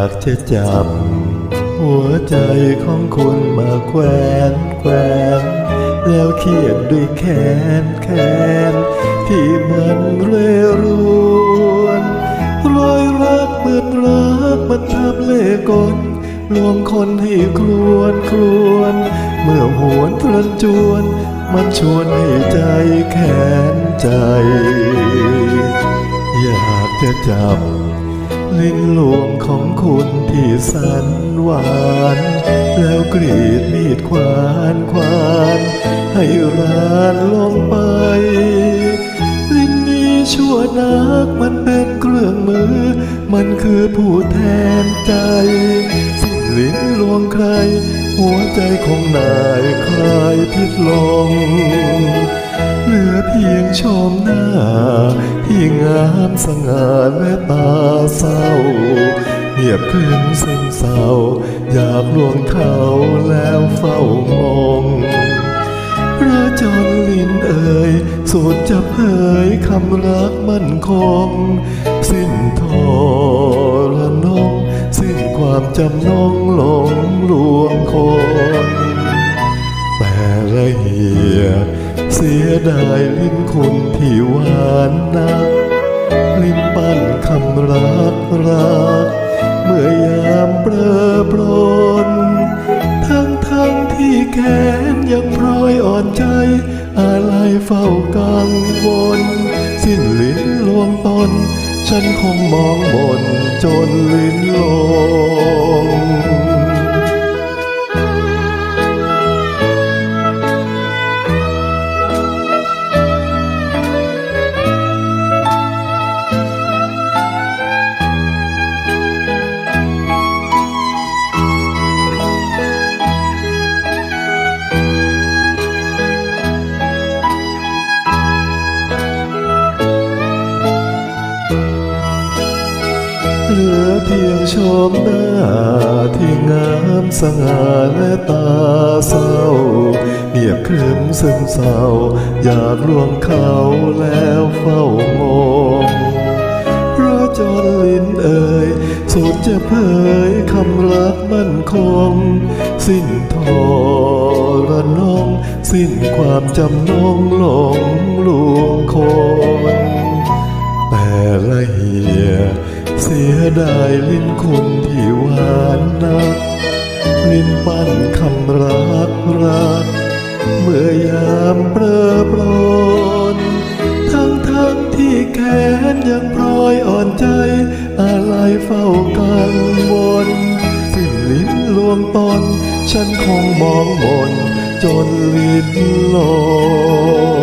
ากจะจับ หัวใจของคุณมาแขวนแขวนแล้วเขียนด้วยแขนแขนที่มันเรรวนรอยรักเหมือนรักมันทำเล่กลลวงคนให้ครวนครวน เมื่อหวนทรันจวน มันชวนให้ใจแขนใจ อยากจะจับ ลิ้นลวงของคุณที่สันหวาน แล้วกรีดมีดควานควานให้รานลงไป ลิ้นนี้ชั่วนักมันเป็นเครื่องมือ มันคือผู้แทนใจ สิ้นลิ้นลวงใคร หัวใจของนายคลายพิษลง เหลือเพียงชมหน้า ที่งามสง่าและตาเศร้าเงียบครึ้มซึมเศร้า อยากลวงเขาแล้วเฝ้ามองพระจนลินเอ่ยสุดจะเผยคำรักมั่นคง สิ้นทรนงสิ้นความจำนงหลงลวงคน เหียเสียดายลิ้นคุณที่หวานนัก ลิ้นปั้นคำรักรัก เมื่อยามเปรอปรนทั้งทั้งที่แขนยังพลอยอ่อนใจ อะไรเฝ้ากังวล สิ้นลิ้นลวงตน ฉันคงมองบนจนลิ้นลง ลือเพียงชมหน้าที่งามสง่าและตาเศร้าเงียบครึ้มซึมเศร้า อยากลวงเขาแล้วเฝ้างงพระจนลิ้นเอ่ยสุดจะเผยคำรักมั่นคง สิ้นทอระนอง สิ้นความจำนงหลงลวงคนแต่ละเหีย เสียดายลิ้นคุณที่หวานนักลิ้นปั้นคำรักรัก เมื่อยามเปรอปรนทั้งทั้งที่แขนยังพลอยอ่อนใจ อะไรเฝ้ากังวลสิ้นลิ้นลวงตน ฉันคงมองมนจนลิ้นลง